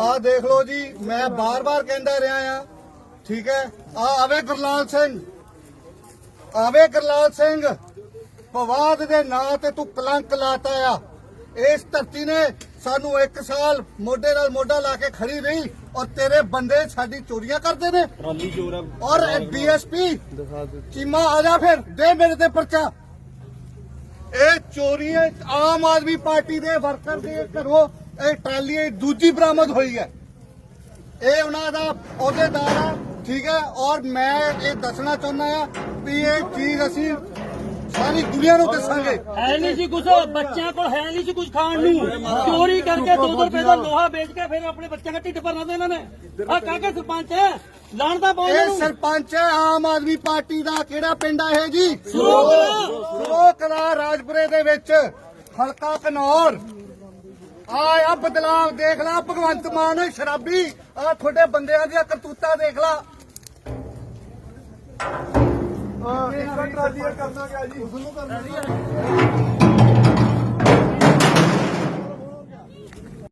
ਆਹ ਦੇਖ ਲਓ ਜੀ ਮੈਂ ਬਾਰ-ਬਾਰ ਕਹਿੰਦਾ ਰਿਹਾ ਆ। ਠੀਕ ਹੈ? ਆ ਆਵੇ ਗੁਰਲਾਲ ਸਿੰਘ। ਆਵੇ ਗੁਰਲਾਲ ਸਿੰਘ। ਪਵਾਦ ਦੇ ਨਾਂ ਤੇ ਤੂੰ ਕਲੰਕ ਲਾਤਾ ਆ। ਇਸ ਧਰਤੀ ਨੇ ਸਾਨੂੰ ਇੱਕ ਸਾਲ ਮੋਢੇ ਨਾਲ ਮੋਢਾ ਲਾ ਕੇ ਖੜੀ ਰਹੀ ਔਰ ਤੇਰੇ ਬੰਦੇ ਸਾਡੀ ਚੋਰੀਆਂ ਕਰਦੇ ਨੇ। ਟਰਾਲੀ ਚੋਰ। ਔਰ ਡੀਐਸਪੀ ਚੀਮਾ ਆ ਜਾ ਫਿਰ ਦੇ ਮੇਰੇ ਤੇ ਪਰਚਾ। ਇਹ ਚੋਰੀ ਹੈ ਆਮ ਆਦਮੀ ਪਾਰਟੀ ਦੇ ਵਰਕਰ ਦੇ ਘਰੋਂ ਇਹ ਟਰਾਲੀ ਇਹ ਦੂਜੀ ਬਰਾਮਦ ਹੋਈ ਹੈ। ਇਹ ਉਹਨਾਂ ਦਾ ਅਹੁਦੇਦਾਰ ਆ ਠੀਕ ਹੈ? ਔਰ ਮੈਂ ਇਹ ਦੱਸਣਾ ਚਾਹੁੰਦਾ ਆ ਵੀ ਇਹ ਚੀਜ਼ ਅਸੀਂ ਸਾਰੀ ਦੁਨੀਆ ਨੂੰ ਦੱਸਾਂਗੇ। ਹੈ ਨਹੀਂ ਸੀ ਕੁਝ ਬੱਚਿਆਂ ਕੋਲ ਹੈ ਨਹੀਂ ਸੀ ਕੁਝ ਖਾਣ ਨੂੰ। ਚੋਰੀ ਕਰਕੇ 2 ਰੁਪਏ ਦਾ ਲੋਹਾ ਵੇਚ ਕੇ ਫਿਰ ਆਪਣੇ ਬੱਚਿਆਂ ਦਾ ਢਿੱਡ ਭਰਨਾ ਤੇ ਇਹਨਾਂ ਨੇ। ਆ ਕਾਕੇ ਸਰਪੰਚ ਹੈ ਲਾਣ ਦਾ ਪਾਉ ਇਹ ਸਰਪੰਚ ਹੈ ਆਮ ਆਦਮੀ ਪਾਰਟੀ ਦਾ ਕਿਹੜਾ ਪਿੰਡ ਆ ਇਹ ਜੀ? ਸਰੋਕਲਾ ਰਾਜਪੁਰੇ ਦੇ ਵਿੱਚ ਹਲਕਾ ਕਨੌਰ। ਆ ਆ ਬਦਲਾਵ ਦੇਖ ਲਾ ਭਗਵੰਤ ਮਾਨ ਸ਼ਰਾਬੀ। ਆ ਤੁਹਾਡੇ ਬੰਦਿਆਂ ਦੀਆਂ ਕਰਤੂਤਾਂ ਦੇਖ ਲਾ। ਇੱਕ ਟਰਾਲੀ ਕਰਨਾ ਗਿਆ ਜੀ।